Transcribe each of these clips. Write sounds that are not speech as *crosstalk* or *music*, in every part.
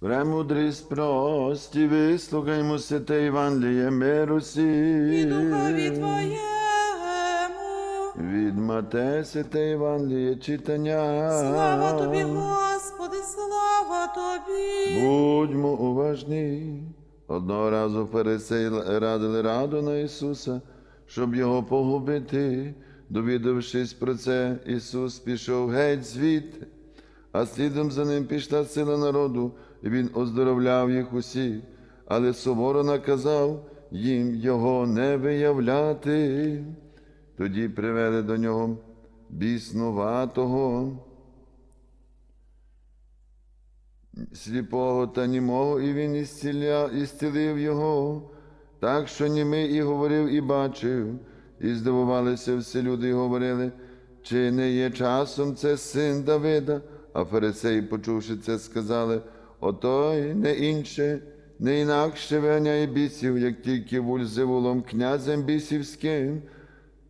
Премудрість прості, вислухаймо святе Євангеліє миру і духові Твоєму. Від Матея святе Євангеліє читання. Слава Тобі, Господи, слава Тобі. Будьмо уважні. Одного разу фарисеї радили раду на Ісуса, щоб його погубити. Довідавшись про це, Ісус пішов геть звідти, а слідом за ним пішла сила народу, і Він оздоровляв їх усіх, але суворо наказав їм його не виявляти. Тоді привели до нього біснуватого. сліпого та німого, і він ісціля, ісцілив його, так що німий і говорив, і бачив, і здивувалися всі люди, і говорили, чи не є часом це син Давида? А фарисеї, почувши це, сказали, отой не інше, не інакше виганяє бісів, як тільки вульзевулом князем бісівським.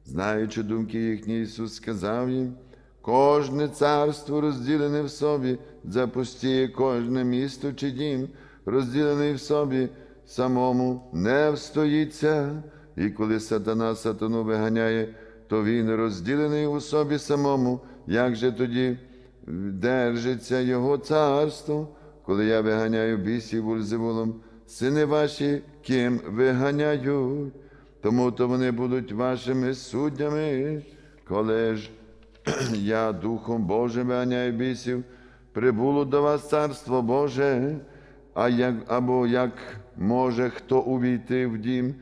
Знаючи думки їхні, Ісус сказав їм, кожне царство розділене в собі, запустіє кожне місто чи дім, розділений в собі, самому не встоїться. І коли сатана сатану виганяє, то він розділений у собі самому, як же тоді держиться його царство, коли я виганяю бісів вульзевулом, сини ваші ким виганяють? Тому то вони будуть вашими суддями, коли ж *clears throat* я Духом Божим виганяю бісів, прибуло до вас Царство Боже, а як, або як може хто увійти в дім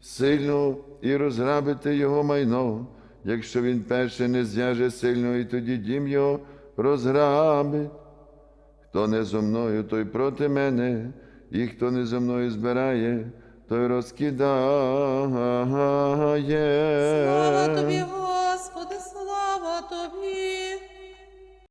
сильно і розграбити його майно, якщо він перше не зв'яже сильно, і тоді дім його розграбить. Хто не зо мною, той проти мене, і хто не зо мною збирає, той розкидає. Слава Тобі,